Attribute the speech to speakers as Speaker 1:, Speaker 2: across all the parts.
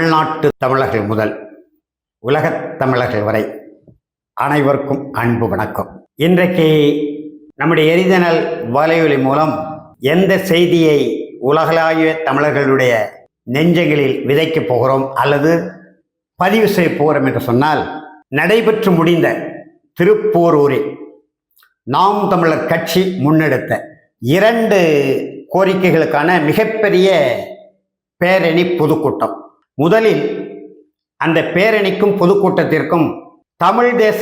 Speaker 1: தமிழ்நாட்டு தமிழர்கள் முதல் உலகத் தமிழர்கள் வரை அனைவருக்கும் அன்பு வணக்கம் இன்றைக்கு நம்முடைய எரிதனல் வலையொலி மூலம் எந்த செய்தியை உலகளாவிய தமிழர்களுடைய நெஞ்சங்களில் விதைக்கப் போகிறோம் அல்லது பதிவு செய்ய போகிறோம் என்று சொன்னால் நடைபெற்று முடிந்த திருப்போரூரில் நாம் தமிழர் கட்சி முன்னெடுத்த இரண்டு கோரிக்கைகளுக்கான மிகப்பெரிய பேரணி பொதுக்கூட்டம் முதலில் அந்த பேரணிக்கும் பொதுக்கூட்டத்திற்கும் தமிழ் தேச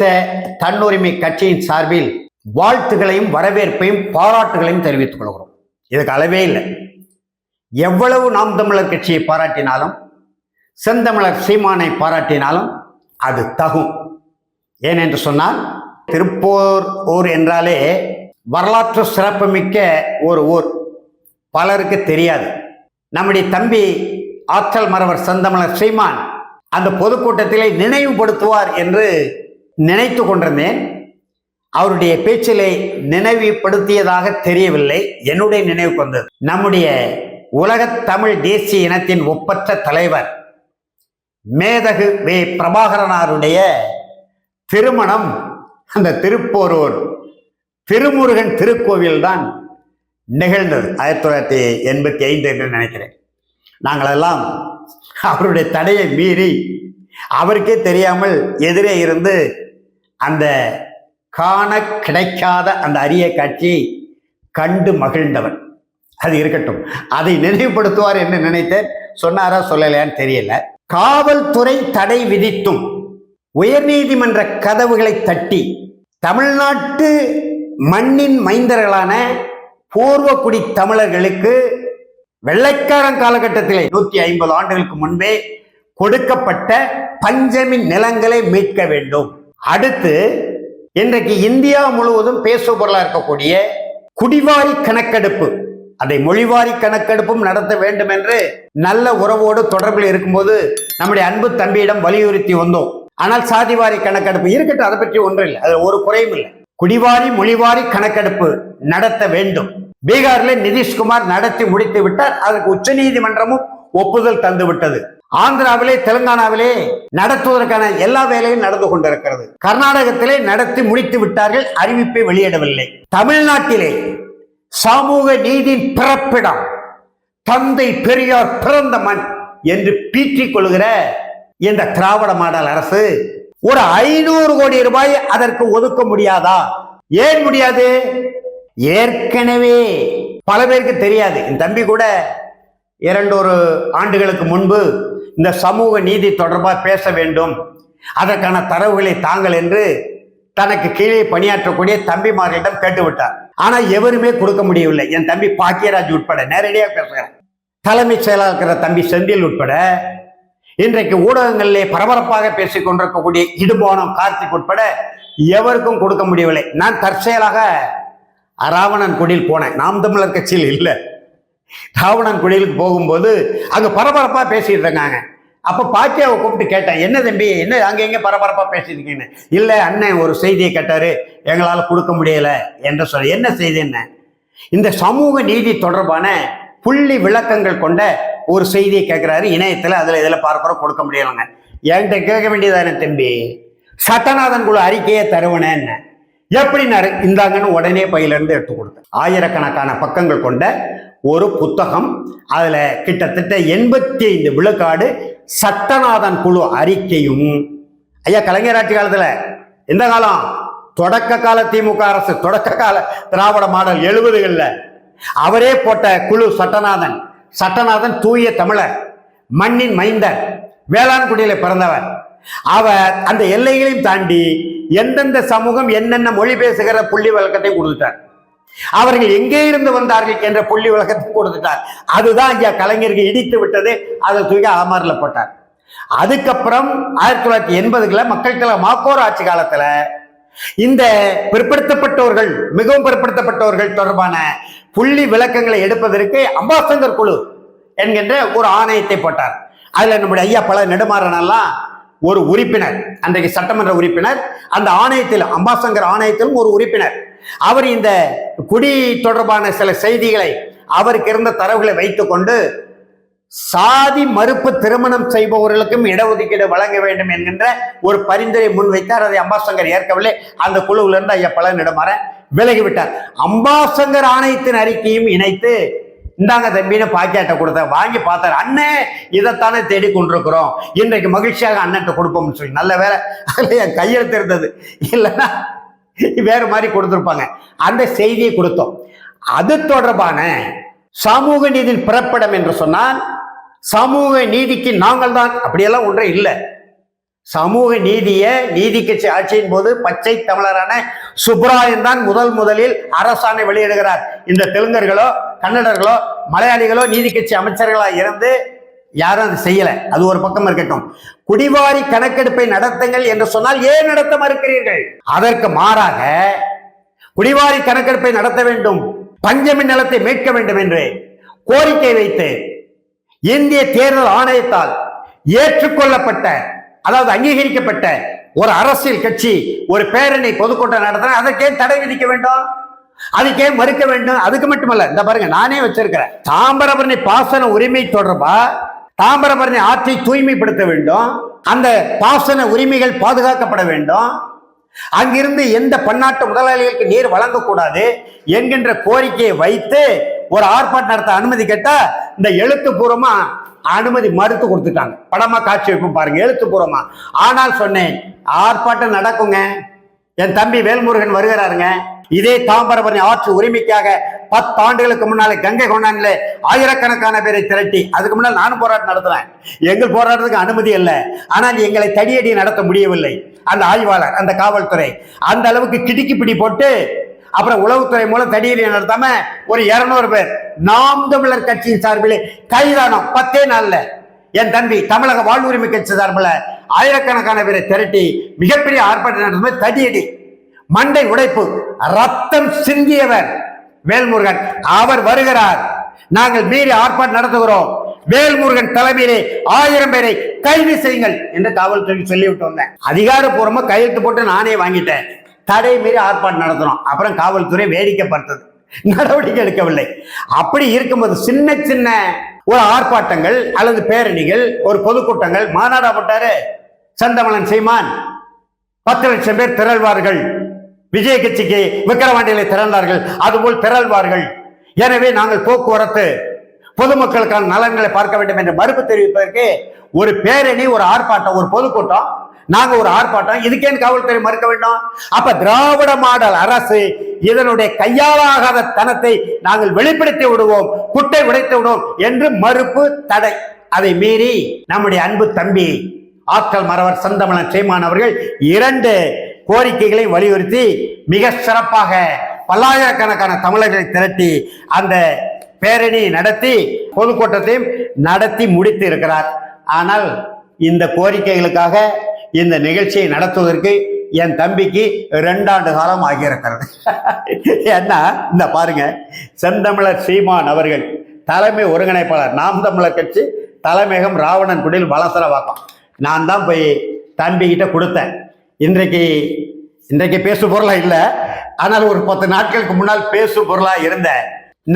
Speaker 1: தன்னுரிமை கட்சியின் சார்பில் வாழ்த்துகளையும் வரவேற்பையும் பாராட்டுகளையும் தெரிவித்துக் கொள்கிறோம் இதுக்கு அளவே இல்லை எவ்வளவு நாம் தமிழர் கட்சியை பாராட்டினாலும் செந்தமிழர் சீமானை பாராட்டினாலும் அது தகும் ஏனென்று சொன்னால் திருப்போர் ஊர் என்றாலே வரலாற்று சிறப்புமிக்க ஒரு ஊர் பலருக்கு தெரியாது நம்முடைய தம்பி ஆற்றல் மரவர் சந்தமலர் ஸ்ரீமான் அந்த பொதுக்கூட்டத்திலே நினைவுபடுத்துவார் என்று நினைத்து கொண்டிருந்தேன் அவருடைய பேச்சிலே நினைவுபடுத்தியதாக தெரியவில்லை என்னுடைய நினைவுக்கு வந்தது நம்முடைய உலகத் தமிழ் தேசிய இனத்தின் ஒப்பற்ற தலைவர் மேதகு வே பிரபாகரனாருடைய திருமணம் அந்த திருப்போரூர் திருமுருகன் திருக்கோவில் தான் நிகழ்ந்தது ஆயிரத்தி தொள்ளாயிரத்தி எண்பத்தி ஐந்து என்று நினைக்கிறேன் நாங்களெல்லாம் அவருடைய தடையை மீறி அவருக்கே தெரியாமல் எதிரே இருந்து அந்த காண கிடைக்காத அந்த அரிய காட்சி கண்டு மகிழ்ந்தவன் அது இருக்கட்டும் அதை நினைவுபடுத்துவார் என்று நினைத்தேன் சொன்னாரா சொல்லலையான்னு தெரியல காவல்துறை தடை விதித்தும் உயர்நீதிமன்ற கதவுகளை தட்டி தமிழ்நாட்டு மண்ணின் மைந்தர்களான பூர்வக்குடி தமிழர்களுக்கு வெள்ளைக்காரன் காலகட்டத்திலே நூத்தி ஐம்பது ஆண்டுகளுக்கு முன்பே கொடுக்கப்பட்ட பஞ்சமி நிலங்களை மீட்க வேண்டும் அடுத்து இன்றைக்கு இந்தியா முழுவதும் பேசு பொருளாக இருக்கக்கூடிய குடிவாரி கணக்கெடுப்பு அதை மொழிவாரி கணக்கெடுப்பும் நடத்த வேண்டும் என்று நல்ல உறவோடு தொடர்பில் இருக்கும்போது நம்முடைய அன்பு தம்பியிடம் வலியுறுத்தி வந்தோம் ஆனால் சாதிவாரி கணக்கெடுப்பு இருக்கட்டும் அதை பற்றி ஒன்றும் இல்லை அது ஒரு குறையும் இல்லை குடிவாரி மொழிவாரி கணக்கெடுப்பு நடத்த வேண்டும் பீகார்ல நிதிஷ்குமார் நடத்தி முடித்து விட்டார் அதற்கு உச்ச நீதிமன்றமும் ஒப்புதல் தந்து விட்டது ஆந்திராவிலே தெலுங்கானாவிலே நடத்துவதற்கான எல்லா வேலையும் நடந்து கொண்டிருக்கிறது கர்நாடகத்திலே நடத்தி முடித்து விட்டார்கள் அறிவிப்பை வெளியிடவில்லை தமிழ்நாட்டிலே சமூக நீதியின் பிறப்பிடம் தந்தை பெரியார் பிறந்த மண் என்று பீற்றிக் கொள்கிற இந்த திராவிட மாடல் அரசு ஒரு ஐநூறு கோடி ரூபாய் அதற்கு ஒதுக்க முடியாதா ஏன் முடியாது ஏற்கனவே பல பேருக்கு தெரியாது என் தம்பி கூட இரண்டொரு ஆண்டுகளுக்கு முன்பு இந்த சமூக நீதி தொடர்பாக பேச வேண்டும் அதற்கான தரவுகளை தாங்கள் என்று தனக்கு கீழே பணியாற்றக்கூடிய தம்பிமார்களிடம் கேட்டுவிட்டார் ஆனால் எவருமே கொடுக்க முடியவில்லை என் தம்பி பாக்கியராஜ் உட்பட நேரடியாக பேசுகிறேன் தலைமைச் செயலாளர் தம்பி செந்தில் உட்பட இன்றைக்கு ஊடகங்களிலே பரபரப்பாக பேசிக் கொண்டிருக்கக்கூடிய இடுபோனம் கார்த்திக் உட்பட எவருக்கும் கொடுக்க முடியவில்லை நான் தற்செயலாக ராவணன் குடியில் போனேன் நாம் தமிழர் கட்சியில் இல்லை ராவணன் குடியிலுக்கு போகும்போது அங்கே பரபரப்பாக பேசிட்டு இருக்காங்க அப்போ பாக்கியாவை கூப்பிட்டு கேட்டேன் என்ன தம்பி என்ன அங்கே எங்கே பரபரப்பாக பேசியிருக்கீங்கன்னு இல்லை அண்ணன் ஒரு செய்தியை கேட்டார் எங்களால் கொடுக்க முடியலை என்று சொல்ல என்ன செய்தி என்ன இந்த சமூக நீதி தொடர்பான புள்ளி விளக்கங்கள் கொண்ட ஒரு செய்தியை கேட்குறாரு இணையத்தில் அதில் இதில் பார்க்குறோம் கொடுக்க முடியலைங்க என்கிட்ட கேட்க வேண்டியதானே தம்பி சட்டநாதன் குழு அறிக்கையை தருவனேன்னு எப்படினாரு இந்தாங்கன்னு உடனே பையிலேருந்து எடுத்து கொடுத்தேன் ஆயிரக்கணக்கான பக்கங்கள் கொண்ட ஒரு புத்தகம் அதில் கிட்டத்தட்ட எண்பத்தி ஐந்து விழுக்காடு சத்தநாதன் குழு அறிக்கையும் ஐயா கலைஞராட்சி காலத்தில் எந்த காலம் தொடக்க கால திமுக அரசு தொடக்க கால திராவிட மாடல் எழுபதுகளில் அவரே போட்ட குழு சட்டநாதன் சட்டநாதன் தூய தமிழர் மண்ணின் மைந்தர் வேளாண்குடியில் பிறந்தவர் அவர் அந்த எல்லைகளையும் தாண்டி எந்தெந்த சமூகம் என்னென்ன மொழி பேசுகிற புள்ளி வழக்கத்தை கொடுத்துட்டார் அவர்கள் எங்கே இருந்து வந்தார்கள் என்ற புள்ளி விளக்கத்தை கொடுத்துட்டார் அதுதான் ஐயா கலைஞருக்கு இடித்து விட்டது அதை தூக்கி அமரில் போட்டார் அதுக்கப்புறம் ஆயிரத்தி தொள்ளாயிரத்தி எண்பதுகளில் மக்கள் தலை மாக்கோர் ஆட்சி காலத்தில் இந்த பிற்படுத்தப்பட்டவர்கள் மிகவும் பிற்படுத்தப்பட்டவர்கள் தொடர்பான புள்ளி விளக்கங்களை எடுப்பதற்கு அம்பாசங்கர் குழு என்கின்ற ஒரு ஆணையத்தை போட்டார் அதுல நம்முடைய ஐயா பல நெடுமாறனெல்லாம் ஒரு உறுப்பினர் அன்றைக்கு சட்டமன்ற உறுப்பினர் அந்த ஆணையத்தில் அம்பாசங்கர் ஆணையத்திலும் ஒரு உறுப்பினர் அவர் இந்த குடி தொடர்பான சில செய்திகளை அவருக்கு இருந்த தரவுகளை வைத்துக்கொண்டு சாதி மறுப்பு திருமணம் செய்பவர்களுக்கும் இடஒதுக்கீடு வழங்க வேண்டும் என்கின்ற ஒரு பரிந்துரை முன்வைத்தார் அதை அம்பாசங்கர் ஏற்கவில்லை அந்த குழுவிலிருந்து ஐயா பலனிடமாற விலகிவிட்டார் அம்பாசங்கர் ஆணையத்தின் அறிக்கையும் இணைத்து இந்தாங்க தம்பின்னு பாக்கெட்டை கொடுத்த வாங்கி பார்த்தாரு அண்ணே இதைத்தானே தேடி கொண்டிருக்கிறோம் இன்றைக்கு மகிழ்ச்சியாக அண்ணன் கொடுப்போம்னு சொல்லி நல்ல வேலை அதில் என் கையெழுத்து இருந்தது இல்லைன்னா வேறு மாதிரி கொடுத்துருப்பாங்க அந்த செய்தியை கொடுத்தோம் அது தொடர்பான சமூக நீதியில் பிறப்பிடம் என்று சொன்னால் சமூக நீதிக்கு நாங்கள் தான் அப்படியெல்லாம் ஒன்றே இல்லை சமூக நீதியை நீதி கட்சி ஆட்சியின் போது பச்சை தமிழரான சுப்ராயன் தான் முதல் முதலில் அரசாணை வெளியிடுகிறார் இந்த தெலுங்கர்களோ கன்னடர்களோ மலையாளிகளோ நீதி கட்சி அமைச்சர்களாக இருந்து யாரும் அது செய்யலை அது ஒரு பக்கம் இருக்கட்டும் குடிவாரி கணக்கெடுப்பை நடத்துங்கள் என்று சொன்னால் ஏன் நடத்த மறுக்கிறீர்கள் அதற்கு மாறாக குடிவாரி கணக்கெடுப்பை நடத்த வேண்டும் பஞ்சமின் நிலத்தை மீட்க வேண்டும் என்று கோரிக்கை வைத்து இந்திய தேர்தல் ஆணையத்தால் ஏற்றுக்கொள்ளப்பட்ட அதாவது அங்கீகரிக்கப்பட்ட ஒரு அரசியல் கட்சி ஒரு பேரணி பொதுக்கூட்டம் நடத்த அதற்கே தடை விதிக்க வேண்டும் அதுக்கே மறுக்க வேண்டும் அதுக்கு மட்டுமல்ல இந்த பாருங்க நானே வச்சிருக்கிறேன் தாம்பரபரணி பாசன உரிமை தொடர்பா தாம்பரபரணி ஆற்றை தூய்மைப்படுத்த வேண்டும் அந்த பாசன உரிமைகள் பாதுகாக்கப்பட வேண்டும் அங்கிருந்து எந்த பன்னாட்டு முதலாளிகளுக்கு நீர் வழங்கக்கூடாது என்கின்ற கோரிக்கையை வைத்து ஒரு ஆர்ப்பாட்டம் நடத்த அனுமதி கேட்டா இந்த எழுத்துப்பூர்வமா அனுமதி மறுத்து கொடுத்துட்டாங்க படமா காட்சி வைப்போம் பாருங்க எழுத்துப்பூர்வமா ஆனால் சொன்னேன் ஆர்ப்பாட்டம் நடக்குங்க என் தம்பி வேல்முருகன் வருகிறாருங்க இதே தாம்பரபரணி ஆற்று உரிமைக்காக பத்து ஆண்டுகளுக்கு முன்னால கங்கை கொண்டாண்டில் ஆயிரக்கணக்கான பேரை திரட்டி அதுக்கு முன்னால் நானும் போராட்டம் நடத்துவேன் எங்கள் போராட்டத்துக்கு அனுமதி இல்லை ஆனால் எங்களை தடியடி நடத்த முடியவில்லை அந்த ஆய்வாளர் அந்த காவல்துறை அந்த அளவுக்கு கிடுக்கி பிடி போட்டு அப்புறம் உளவுத்துறை மூலம் தடியடி நடத்தாம ஒரு இருநூறு பேர் நாம் தமிழர் கட்சியின் சார்பில் கைதானம் பத்தே நாள்ல என் தம்பி தமிழக வாழ்வுரிமை கட்சி சார்பில் ஆயிரக்கணக்கான பேரை திரட்டி மிகப்பெரிய ஆர்ப்பாட்டம் நடத்தும் தடியடி மண்டை உடைப்பு ரத்தம் சிந்தியவர் வேல்முருகன் அவர் வருகிறார் நாங்கள் மீறி ஆர்ப்பாட்டம் நடத்துகிறோம் வேல்முருகன் தலைமையிலே ஆயிரம் பேரை கைது செய்யுங்கள் என்று காவல்துறை சொல்லிவிட்டு வந்தேன் அதிகாரப்பூர்வமா கையெழுத்து போட்டு நானே வாங்கிட்டேன் தடை மீறி ஆர்ப்பாட்டம் நடத்தினோம் அப்புறம் காவல்துறை வேடிக்கை பார்த்தது நடவடிக்கை எடுக்கவில்லை அப்படி இருக்கும்போது சின்ன சின்ன ஒரு ஆர்ப்பாட்டங்கள் அல்லது பேரணிகள் ஒரு பொதுக்கூட்டங்கள் மாநாடா போட்டாரு சந்தமலன் சீமான் பத்து லட்சம் பேர் திரள்வார்கள் விஜய கட்சிக்கு விக்கிரவாண்டிகளை திறந்தார்கள் அதுபோல் திரள்வார்கள் எனவே நாங்கள் போக்குவரத்து பொதுமக்களுக்கான நலன்களை பார்க்க வேண்டும் என்று மறுப்பு தெரிவிப்பதற்கு ஒரு பேரணி ஒரு ஆர்ப்பாட்டம் ஒரு பொதுக்கூட்டம் நாங்க ஒரு ஆர்ப்பாட்டம் இதுக்கேன் காவல்துறை மறுக்க வேண்டும் அப்ப திராவிட மாடல் அரசு இதனுடைய கையாளாகாத தனத்தை நாங்கள் வெளிப்படுத்தி விடுவோம் குட்டை உடைத்து விடுவோம் என்று மறுப்பு தடை அதை மீறி நம்முடைய அன்பு தம்பி ஆற்றல் மறவர் செந்தமலன் சேமான் அவர்கள் இரண்டு கோரிக்கைகளை வலியுறுத்தி மிக சிறப்பாக பல்லாயிரக்கணக்கான தமிழர்களை திரட்டி அந்த பேரணி நடத்தி பொதுக்கூட்டத்தையும் நடத்தி முடித்து இருக்கிறார் ஆனால் இந்த கோரிக்கைகளுக்காக இந்த நிகழ்ச்சியை நடத்துவதற்கு என் தம்பிக்கு ரெண்டாண்டு காலம் ஆகியிருக்கிறது ஏன்னா இந்த பாருங்க செந்தமிழர் சீமான் அவர்கள் தலைமை ஒருங்கிணைப்பாளர் நாம் தமிழர் கட்சி தலைமையகம் ராவணன் குடியில் வளசரவாக்கம் நான் தான் போய் தம்பிக்கிட்ட கொடுத்தேன் இன்றைக்கு இன்றைக்கு பேசு பொருளா இல்லை ஆனால் ஒரு பத்து நாட்களுக்கு முன்னால் பேசு பொருளா இருந்த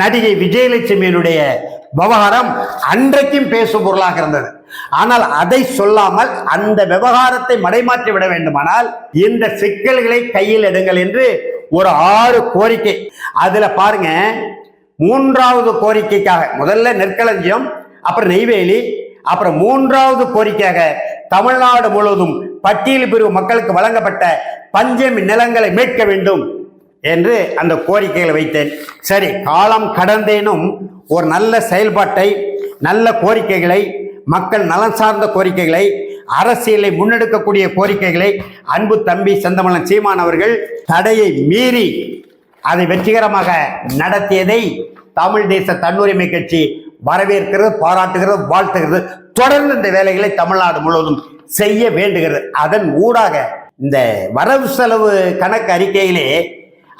Speaker 1: நடிகை விஜயலட்சுமியினுடைய விவகாரம் அன்றைக்கும் பேசு பொருளாக இருந்தது ஆனால் அதை சொல்லாமல் அந்த விவகாரத்தை மடைமாற்றி விட வேண்டுமானால் இந்த சிக்கல்களை கையில் எடுங்கள் என்று ஒரு ஆறு கோரிக்கை அதுல பாருங்க மூன்றாவது கோரிக்கைக்காக முதல்ல நெற்களஞ்சியம் அப்புறம் நெய்வேலி அப்புறம் மூன்றாவது கோரிக்கையாக தமிழ்நாடு முழுவதும் பட்டியல் பிரிவு மக்களுக்கு வழங்கப்பட்ட பஞ்சமி நிலங்களை மீட்க வேண்டும் என்று அந்த கோரிக்கைகளை வைத்தேன் சரி காலம் கடந்தேனும் ஒரு நல்ல செயல்பாட்டை நல்ல கோரிக்கைகளை மக்கள் நலன் சார்ந்த கோரிக்கைகளை அரசியலை முன்னெடுக்கக்கூடிய கோரிக்கைகளை அன்பு தம்பி செந்தமலன் சீமான் அவர்கள் தடையை மீறி அதை வெற்றிகரமாக நடத்தியதை தமிழ் தேச தன்னுரிமை கட்சி வரவேற்கிறது பாராட்டுகிறது வாழ்த்துகிறது தொடர்ந்து இந்த வேலைகளை தமிழ்நாடு முழுவதும் செய்ய வேண்டுகிறது அதன் ஊடாக இந்த வரவு செலவு கணக்கு அறிக்கையிலே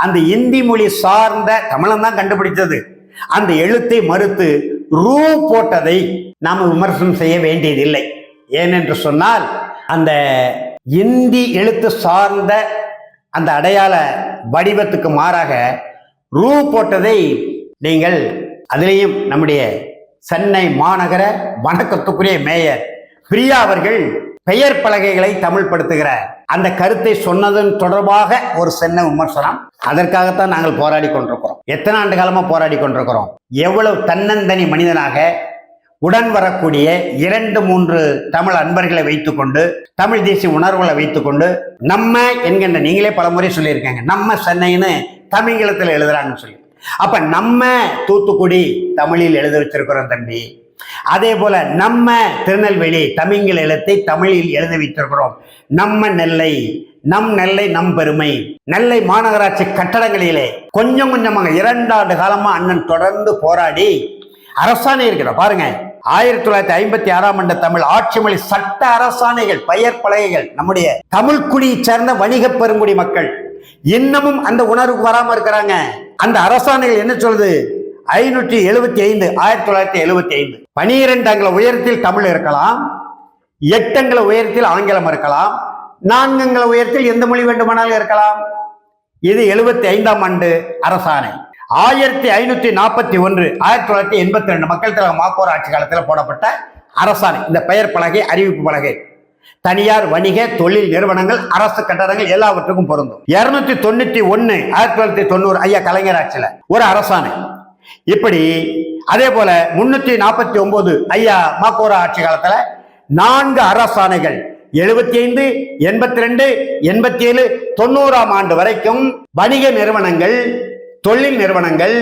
Speaker 1: அந்த இந்தி மொழி சார்ந்த தமிழம் தான் கண்டுபிடித்தது அந்த எழுத்தை மறுத்து ரூ போட்டதை நாம் விமர்சனம் செய்ய வேண்டியதில்லை ஏனென்று சொன்னால் அந்த இந்தி எழுத்து சார்ந்த அந்த அடையாள வடிவத்துக்கு மாறாக ரூ போட்டதை நீங்கள் அதிலேயும் நம்முடைய சென்னை மாநகர வணக்கத்துக்குரிய மேயர் பிரியா அவர்கள் பெயர் பலகைகளை தமிழ் படுத்துகிற அந்த கருத்தை சொன்னதன் தொடர்பாக ஒரு சென்ன விமர்சனம் அதற்காகத்தான் நாங்கள் போராடி கொண்டிருக்கிறோம் எத்தனை ஆண்டு காலமாக போராடி கொண்டிருக்கிறோம் எவ்வளவு தன்னந்தனி மனிதனாக உடன் வரக்கூடிய இரண்டு மூன்று தமிழ் அன்பர்களை வைத்துக்கொண்டு தமிழ் தேசிய உணர்வுகளை வைத்துக்கொண்டு நம்ம என்கின்ற நீங்களே பல முறை சொல்லியிருக்காங்க நம்ம சென்னைன்னு தமிழகத்தில் எழுதுறாங்கன்னு சொல்லி அப்ப நம்ம தூத்துக்குடி தமிழில் எழுத வச்சிருக்கிறோம் தம்பி அதே போல நம்ம திருநெல்வேலி தமிங்கில் எழுத்தை தமிழில் எழுத வைத்திருக்கிறோம் நம்ம நெல்லை நம் நெல்லை நம் பெருமை நெல்லை மாநகராட்சி கட்டடங்களிலே கொஞ்சம் கொஞ்சமாக இரண்டாண்டு காலமா அண்ணன் தொடர்ந்து போராடி அரசாணை இருக்கிறோம் பாருங்க ஆயிரத்தி தொள்ளாயிரத்தி ஐம்பத்தி ஆறாம் ஆண்டு தமிழ் ஆட்சி மொழி சட்ட அரசாணைகள் பெயர் பலகைகள் நம்முடைய குடியை சேர்ந்த வணிக பெருங்குடி மக்கள் இன்னமும் அந்த உணர்வுக்கு வராம இருக்கிறாங்க அந்த அரசாணைகள் என்ன சொல்லுது ஐநூற்றி எழுபத்தி ஐந்து ஆயிரத்தி தொள்ளாயிரத்தி எழுபத்தி ஐந்து பனிரெண்டு அங்குல உயரத்தில் தமிழ் இருக்கலாம் எட்டு அங்குல உயரத்தில் ஆங்கிலம் இருக்கலாம் நான்கு அங்குல உயரத்தில் எந்த மொழி வேண்டுமானாலும் இருக்கலாம் இது எழுபத்தி ஐந்தாம் ஆண்டு அரசாணை ஆயிரத்தி ஐநூத்தி நாற்பத்தி ஒன்று ஆயிரத்தி தொள்ளாயிரத்தி எண்பத்தி ரெண்டு மக்கள் தலைவர் மாக்கோர் ஆட்சி காலத்தில் போடப்பட்ட அரசாணை இந்த பெயர் பலகை அறிவிப்பு பலகை தனியார் வணிக தொழில் நிறுவனங்கள் அரசு கட்டடங்கள் எல்லாவற்றுக்கும் பொருந்தும் இருநூத்தி தொண்ணூத்தி ஒன்னு ஆயிரத்தி தொள்ளாயிரத்தி தொண்ணூறு ஐயா கலைஞர் ஒரு அரசாணை இப்படி அதே போல முன்னூத்தி நாற்பத்தி ஒன்பது ஐயா மாக்கோரா ஆட்சி காலத்துல நான்கு அரசாணைகள் எழுபத்தி ஐந்து எண்பத்தி ரெண்டு எண்பத்தி ஏழு தொண்ணூறாம் ஆண்டு வரைக்கும் வணிக நிறுவனங்கள் தொழில் நிறுவனங்கள்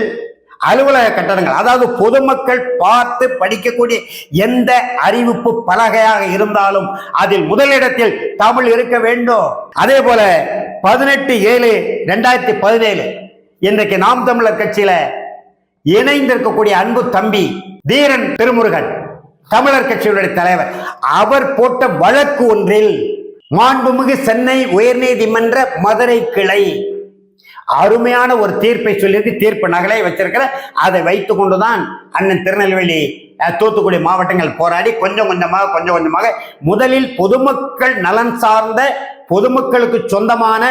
Speaker 1: அலுவலக கட்டடங்கள் அதாவது பொதுமக்கள் பார்த்து படிக்கக்கூடிய எந்த அறிவிப்பு பலகையாக இருந்தாலும் அதில் முதலிடத்தில் தமிழ் இருக்க வேண்டும் அதே போல பதினெட்டு ஏழு ரெண்டாயிரத்தி பதினேழு இன்றைக்கு நாம் தமிழர் கட்சியில இணைந்திருக்கக்கூடிய அன்பு தம்பி தீரன் திருமுருகன் தமிழர் கட்சியினுடைய தலைவர் அவர் போட்ட வழக்கு ஒன்றில் மாண்புமிகு சென்னை உயர்நீதிமன்ற மதுரை கிளை அருமையான ஒரு தீர்ப்பை சொல்லியிருக்கு தீர்ப்பு நகலை வச்சிருக்கிற அதை வைத்து கொண்டுதான் அண்ணன் திருநெல்வேலி தூத்துக்குடி மாவட்டங்கள் போராடி கொஞ்சம் கொஞ்சமாக கொஞ்சம் கொஞ்சமாக முதலில் பொதுமக்கள் நலன் சார்ந்த பொதுமக்களுக்கு சொந்தமான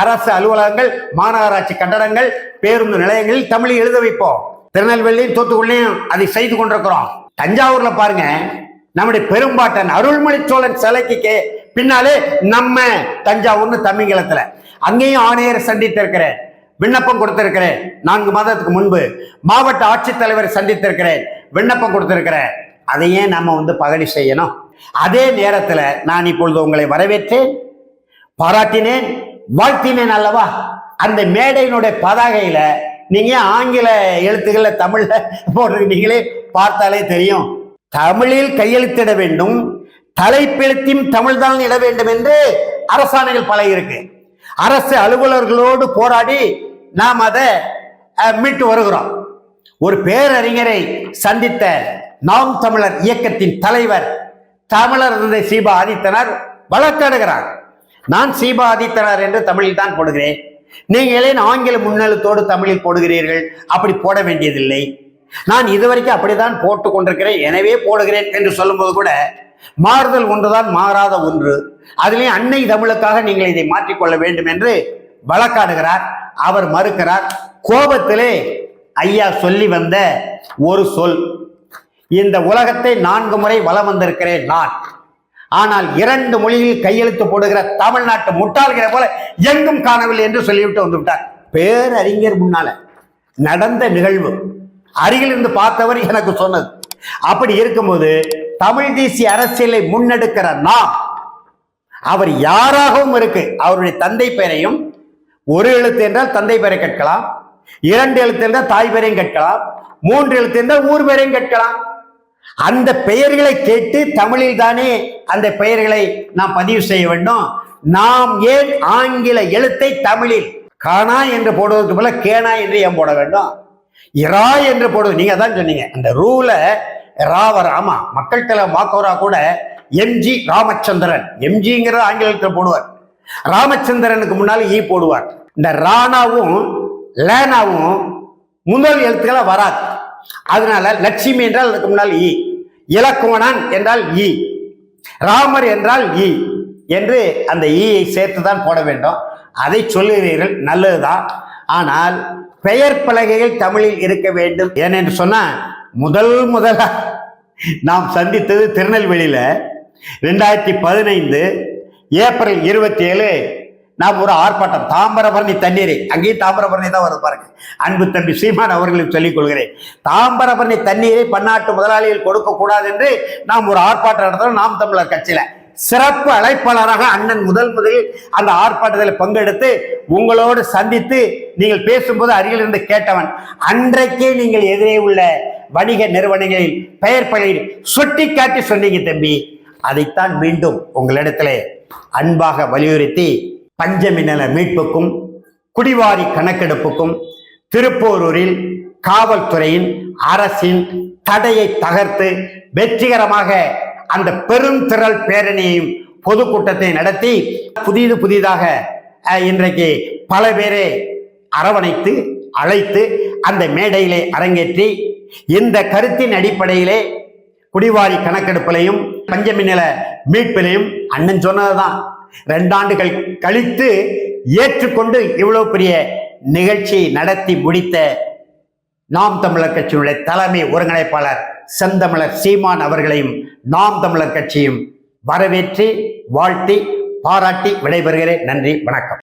Speaker 1: அரசு அலுவலகங்கள் மாநகராட்சி கட்டடங்கள் பேருந்து நிலையங்களில் தமிழை எழுத வைப்போம் திருநெல்வேலியும் தூத்துக்குடியும் அதை செய்து கொண்டிருக்கிறோம் தஞ்சாவூர்ல பாருங்க நம்முடைய பெரும்பாட்டன் அருள்மொழி சோழன் சிலைக்கு பின்னாலே நம்ம தஞ்சாவூர்னு தமிங்கிலத்துல அங்கேயும் ஆணையர் சந்தித்திருக்கிறேன் விண்ணப்பம் கொடுத்திருக்கிறேன் நான்கு மாதத்துக்கு முன்பு மாவட்ட ஆட்சித்தலைவர் சந்தித்திருக்கிறேன் விண்ணப்பம் கொடுத்திருக்கிறேன் அதை ஏன் நம்ம வந்து பகடி செய்யணும் அதே நேரத்தில் நான் இப்பொழுது உங்களை வரவேற்றேன் பாராட்டினேன் வாழ்த்தினேன் அல்லவா அந்த மேடையினுடைய பதாகையில் நீங்கள் ஆங்கில எழுத்துக்களில் தமிழில் நீங்களே பார்த்தாலே தெரியும் தமிழில் கையெழுத்திட வேண்டும் தலைப்பெழுத்தியும் தமிழ்தான் இட வேண்டும் என்று அரசாணைகள் பல இருக்கு அரசு அலுவலர்களோடு போராடி நாம் அதை மீட்டு வருகிறோம் ஒரு பேரறிஞரை சந்தித்த நாம் தமிழர் இயக்கத்தின் தலைவர் தமிழர் இருந்த சீபா ஆதித்தனர் வழக்காடுகிறார் நான் சீபா ஆதித்தனர் என்று தமிழில் தான் போடுகிறேன் நீங்களே ஆங்கில முன்னெழுத்தோடு தமிழில் போடுகிறீர்கள் அப்படி போட வேண்டியதில்லை நான் இதுவரைக்கும் அப்படிதான் போட்டு கொண்டிருக்கிறேன் எனவே போடுகிறேன் என்று சொல்லும்போது கூட மாறுதல் ஒன்றுதான் மாறாத ஒன்று அதிலே அன்னை தமிழுக்காக நீங்கள் இதை மாற்றிக்கொள்ள வேண்டும் என்று வழக்காடுகிறார் அவர் மறுக்கிறார் கோபத்திலே ஐயா சொல்லி வந்த ஒரு சொல் இந்த உலகத்தை நான்கு முறை வளம் வந்திருக்கிறேன் நான் ஆனால் இரண்டு மொழியில் கையெழுத்து போடுகிற தமிழ்நாட்டு முட்டாள்கிற போல எங்கும் காணவில்லை என்று சொல்லிவிட்டு வந்து விட்டார் பேரறிஞர் முன்னால நடந்த நிகழ்வு அருகில் இருந்து பார்த்தவர் எனக்கு சொன்னது அப்படி இருக்கும்போது தமிழ் தேசிய அரசியலை முன்னெடுக்கிற நாம் அவர் யாராகவும் இருக்கு அவருடைய தந்தை பெயரையும் ஒரு எழுத்து என்றால் தந்தை பெயரை கேட்கலாம் இரண்டு எழுத்து என்றால் தாய் பெயரையும் கேட்கலாம் மூன்று எழுத்து என்றால் ஊர் பெயரையும் கேட்கலாம் அந்த பெயர்களை கேட்டு தமிழில் தானே அந்த பெயர்களை நாம் பதிவு செய்ய வேண்டும் நாம் ஏன் ஆங்கில எழுத்தை தமிழில் காணா என்று போடுவதற்கு போல கேனா என்று ஏன் போட வேண்டும் இரா என்று போடுவது நீங்க தான் சொன்னீங்க அந்த ரூலை ராவ ராமா மக்கள் தலை வாக்கோரா கூட எம்ஜி ராமச்சந்திரன் எம்ஜிங்கிற ஆங்கிலத்தில் போடுவார் ராமச்சந்திரனுக்கு முன்னால் ஈ போடுவார் இந்த ராணாவும் லேனாவும் முதல் எழுத்துக்களை வராது அதனால லட்சுமி என்றால் அதுக்கு முன்னால் ஈ இலக்குவனான் என்றால் ஈ ராமர் என்றால் ஈ என்று அந்த ஈயை சேர்த்து தான் போட வேண்டும் அதை சொல்லுகிறீர்கள் நல்லதுதான் ஆனால் பெயர் பலகைகள் தமிழில் இருக்க வேண்டும் ஏனென்று சொன்னால் முதல் முதலாக நாம் சந்தித்தது திருநெல்வேலியில் ரெண்டாயிரத்தி பதினைந்து ஏப்ரல் இருபத்தி ஏழு நாம் ஒரு ஆர்ப்பாட்டம் தாம்பரபரணி தண்ணீரை அங்கேயும் தாம்பரபரணி தான் வரும் பாருங்க அன்பு தம்பி சீமான் அவர்களுக்கு சொல்லிக் கொள்கிறேன் தாம்பரபரணி தண்ணீரை பன்னாட்டு முதலாளிகள் கொடுக்கக்கூடாது என்று நாம் ஒரு ஆர்ப்பாட்டம் நடத்துகிறோம் நாம் தமிழர் கட்சியில் சிறப்பு அழைப்பாளராக அண்ணன் முதல் முதலில் அந்த ஆர்ப்பாட்டத்தில் பங்கெடுத்து உங்களோடு சந்தித்து நீங்கள் பேசும்போது அருகில் இருந்து கேட்டவன் அன்றைக்கே நீங்கள் எதிரே உள்ள வணிக நிறுவனங்களில் பெயர் பழையில் சுட்டி காட்டி சொன்னீங்க தம்பி அதைத்தான் மீண்டும் உங்களிடத்தில் அன்பாக வலியுறுத்தி பஞ்சமி மீட்புக்கும் குடிவாரி கணக்கெடுப்புக்கும் திருப்போரூரில் காவல்துறையின் அரசின் தடையை தகர்த்து வெற்றிகரமாக அந்த பெரும் திரள் பேரணியையும் பொதுக்கூட்டத்தை நடத்தி புதிது புதிதாக இன்றைக்கு பல பேரை அரவணைத்து அழைத்து அந்த மேடையிலே அரங்கேற்றி இந்த கருத்தின் அடிப்படையிலே குடிவாரி கணக்கெடுப்பிலையும் பஞ்சமி நில மீட்பிலையும் அண்ணன் சொன்னதுதான் ரெண்டாண்டுகள் கழித்து ஏற்றுக்கொண்டு இவ்வளவு பெரிய நிகழ்ச்சி நடத்தி முடித்த நாம் தமிழர் கட்சியினுடைய தலைமை ஒருங்கிணைப்பாளர் செந்தமிழர் சீமான் அவர்களையும் நாம் தமிழர் கட்சியும் வரவேற்று வாழ்த்தி பாராட்டி விடைபெறுகிறேன் நன்றி வணக்கம்